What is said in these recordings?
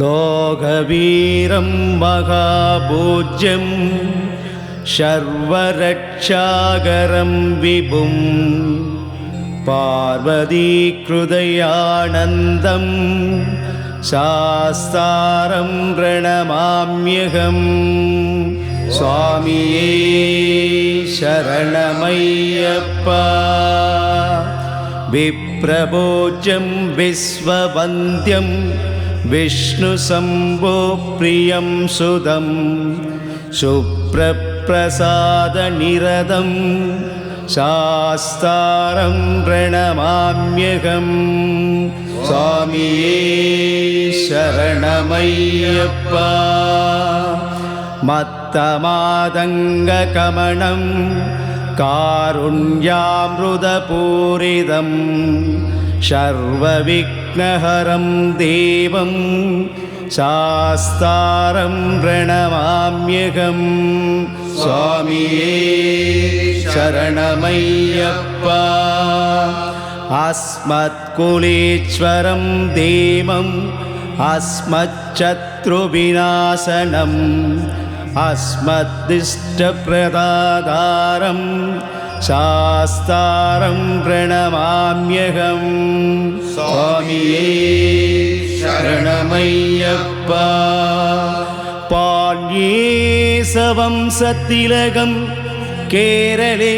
लोकवीरं महापूज्यं शर्वरक्षागरं विभुं पार्वतीकृदयानन्दं शास्तारं प्रणमाम्यहम् स्वामिये शरणमय्यप्पा विप्रभोज्यं विश्ववन्द्यं विष्णुशम्भो प्रियं सुदं सुप्रप्रसादनिरदं शास्तारं प्रणमाम्यहम् स्वामिये शरणमय्यप्पा मत्तमादङ्गकमणं कारुण्यामृतपूरितं सर्वविघ्नहरं देवं शास्तारं प्रणमाम्यहम् स्वामिये शरणमय्यप्पा। अस्मत्कुलेश्वरं देवम् अस्मच्चत्रुविनाशनम् अस्मद्दिष्टप्रदादारं शास्तारं प्रणमाम्यहम् स्वामिये शरणमय्यप्पा पाण्येसवंसतिलकं केरळे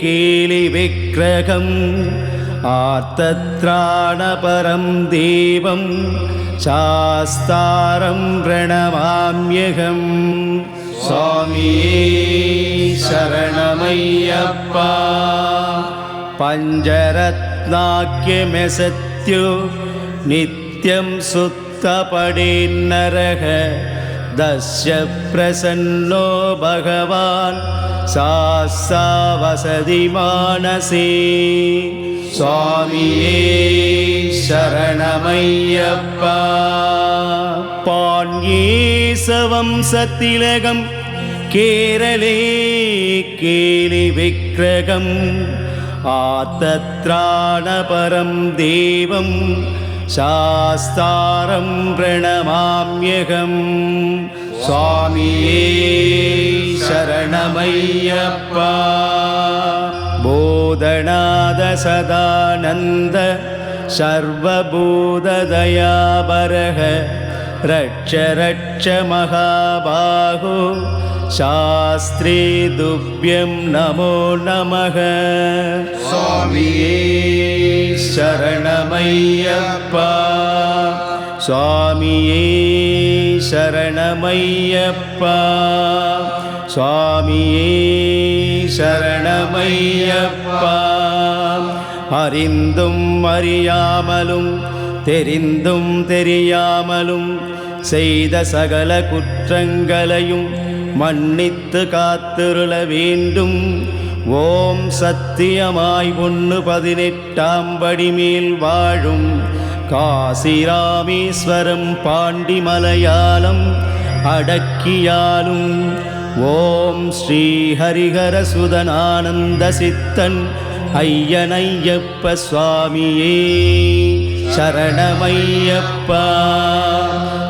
केलिविग्रहम् आर्तत्राणपरं देवं शास्तारं प्रणमाम्यहम् स्वामिये शरणमय्यप्पा पञ्चरत्नाख्यमेसत्यो नित्यं सुत्तपडेन्नरः दस्य प्रसन्नो भगवान् सास्ता वसति मानसे स्वामिये शरणमय्यप्पा पाण्येसवंसतिलकं केरळे केलिविग्रहम् आतत्राणपरं देवं शास्तारं प्रणमाम्यहम् स्वामिये शरणमय्यप्पा बोधनाद सदानन्द सर्वभूतदयाबरः रक्ष रक्ष महाबाहो शास्त्रे दुभ्यं नमो नमः स्वामिये शरणमय्यप्पा स्वामिये शरणमय्यप्पा स्वामिये शरणमय्यप्पा அறிந்தும் அறியாமலும் தெரிந்தும் தெரியாமலும் செய்த சகல குற்றங்களையும் மன்னித்து காத்திருள வேண்டும். ஓம் சத்தியமாய் ஒன்று பதினெட்டாம் படிமேல் வாழும். காசிராமேஸ்வரம் பாண்டி மலையாளம் அடக்கியாலும். ஓம் ஸ்ரீ ஹரிஹர சித்தன் ஐயனையப்ப சுவாமியே. சரணமையப்பா.